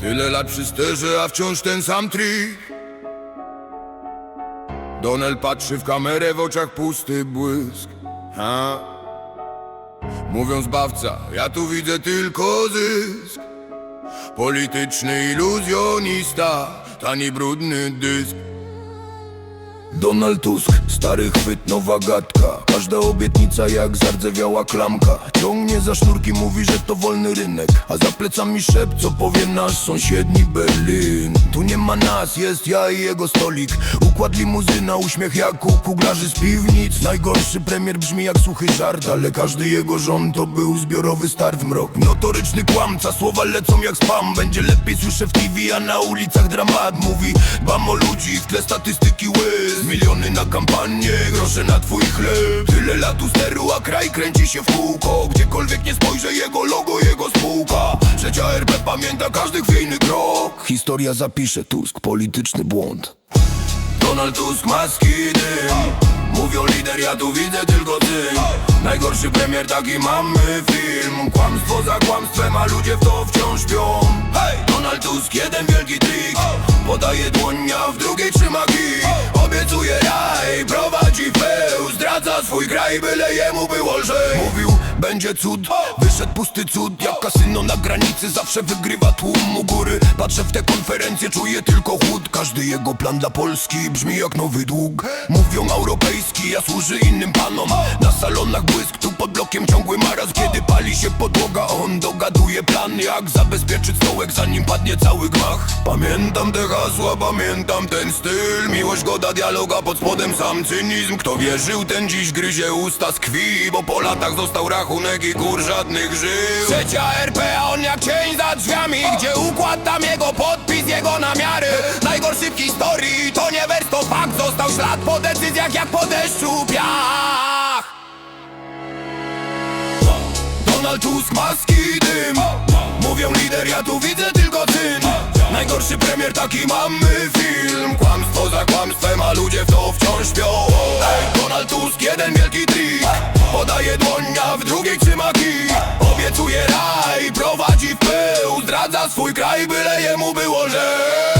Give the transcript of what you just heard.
Tyle lat przy sterze, a wciąż ten sam trik Donel patrzy w kamerę, w oczach pusty błysk. Ha? Mówią zbawca, ja tu widzę tylko zysk. Polityczny iluzjonista, tani brudny dysk Donald Tusk, stary chwyt, nowa gadka Każda obietnica jak zardzewiała klamka. Ciągnie za sznurki, mówi, że to wolny rynek. A za plecami szept, co powie nasz sąsiedni Berlin. Tu nie ma nas, jest ja i jego stolik. Układ limuzyna, uśmiech jak u kuglarzy z piwnic. Najgorszy premier brzmi jak suchy żart Ale każdy jego rząd to był zbiorowy start w mrok. Notoryczny kłamca, słowa lecą jak spam. Będzie lepiej słyszę w TV, a na ulicach dramat Mówi, dbam o ludzi, w tle statystyki Miliony na kampanię, grosze na twój chleb. Tyle lat u steru, a kraj kręci się w kółko. Gdziekolwiek nie spojrzę, jego logo, jego spółka. Trzecia RP pamięta każdy chwiejny krok. Historia zapisze Tusk, polityczny błąd. Donald Tusk, maski dym Mówią lider, ja tu widzę tylko ty Najgorszy premier, taki mamy film. Kłamstwo za kłamstwem, a ludzie w to wciąż śpią Hej! Donald Tusk, jeden wielki trik. Podaje dłoń, a w drugiej trzyma kij Obiecuje raj, prowadzi pył Zdradza swój kraj, byle jemu było lżej. Mówił, będzie cud, wyszedł pusty cud. Jak kasyno na granicy, zawsze wygrywa tłum. U góry Patrzę w te konferencje, czuję tylko chłód. Każdy jego plan dla Polski brzmi jak nowy dług. Mówią europejski, a służy innym panom. Na salonach błysk, tu pod blokiem ciągły maraz Kiedy pali się podłoga, on dogaduje plan Jak zabezpieczyć stołek, zanim padnie cały gmach. Pamiętam te hasła, pamiętam ten styl. Miłość, goda, dialoga, pod spodem sam cynizm. Kto wierzył, ten dziś gryzie usta z krwi Bo po latach został rachunek i kur żadnych żył. Trzecia RP, a on jak cień za drzwiami Gdzie układ, tam jego podpis, jego namiary. Najgorszy w historii, to nie wers, to fakt Został ślad po decyzjach jak po deszczu piach Donald Tusk, maski dym. Mówią lider, ja tu widzę tylko cyn Najgorszy premier, taki mamy film. Kłamstwo za kłamstwem, a ludzie w to wciąż śpią. Donald Tusk, jeden wielki trik. Podaje dłoń, a w drugiej trzyma kij. Obiecuje raj, prowadzi w pył. Zdradza swój kraj, byle jemu było lżej